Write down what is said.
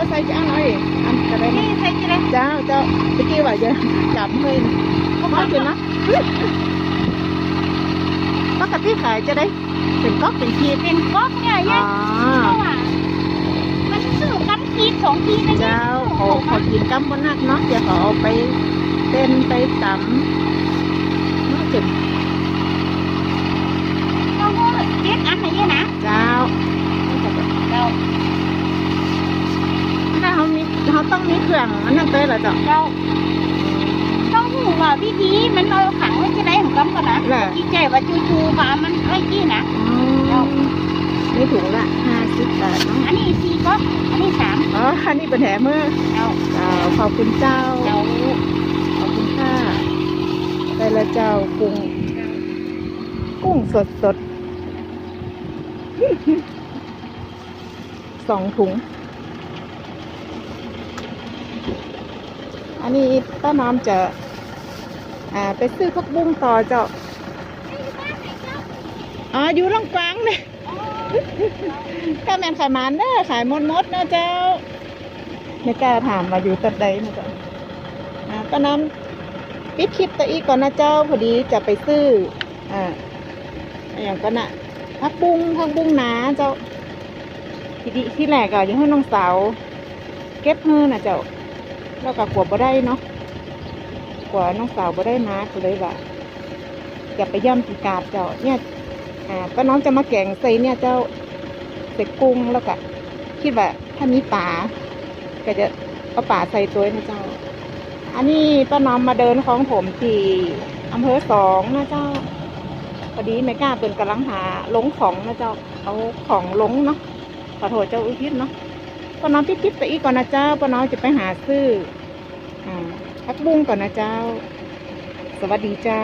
อใส่จ้าหน่อยอันจะได้นี่ใส่กี่เจ้าเจ้าตะกี้ว่าจะจับให้นะมากินนะปกติขายจะได้เป็นก๊อกเป็นขีเป็นก๊อกเนี่ยยัอเาว่ามันซื้อกันขีสองขีนะเจ้าเขาเขากินกำบนนักเนาะเดี๋ยวเขาเอาไปเต้นไปตำเน่าจะเขาเก็บอันไหนเนี่ยนะ เจ้า เรา ถ้าเขามี เขาต้องมีเครื่องอันนั้นเต้ยเหรอเจ้าเราต้องหูว่าวิธีมันเอาขังไว้ที่ไหนของกำกันนะแหละที่ใจว่าจูๆมามันไอ้ที่นะอ๋อนี่ถุงละห้าสิบบาทเนาะอันนี้สี่ก๊อกอันนี้สามอ๋ออันนี้เป็นแถมเมื่อเราเจ้าขอบคุณเจ้าเราขอบคุณค่ะได้ละเจ้ากุ้งกุ้งสดสดสองถุง อันนี้ป้าน้อมจะอ่าไปซื้อพักบุ้งต่อเจ้าอ๋ออยู่ล่องกลางเนี่ยก็แมนขายมันเด้อขายมดมดๆนอะเจ้าไม่กล้าถามมาอยู่ตัดใดนะเจ้าอ่าป้าน้อมปิดคลิปตัวอีกก่อนนะเจ้าพอดีจะไปซื้ออ่าอย่างก็น่ะพักบุ้งพักบุ้งหนาเจ้าที่ดีที่แรกอะยังให้น้องสาวเก็บเฮือนะเจ้า แล้วก็กลัวบ่ได้เนาะกลัวน้องสาวบ่ได้มาก็เลยว่าจะไปย่ำปีกาบเจ้าเนี่ยอ่าก็น้องจะมาแกงใส่เนี่ยเจ้าใส่กุ้งแล้วก็คิดว่าถ้ามีป่าก็จะเอาป่าใส่ตัวนะเจ้า อันนี้ป้าน้อมมาเดินของผมที่อำเภอสองนะเจ้าพอดีไม่กล้าเป็นกำลังหาลงของนะเจ้า เอาของลงเนาะขอโทษเจ้าอุทิศเนาะ ป้าน้องพี่ทิพย์ไปอีก่อนนะเจ้าป้าน้องจะไปหาซื้ออ่าพักบุ้งก่อนนะเจ้า สวัสดีเจ้า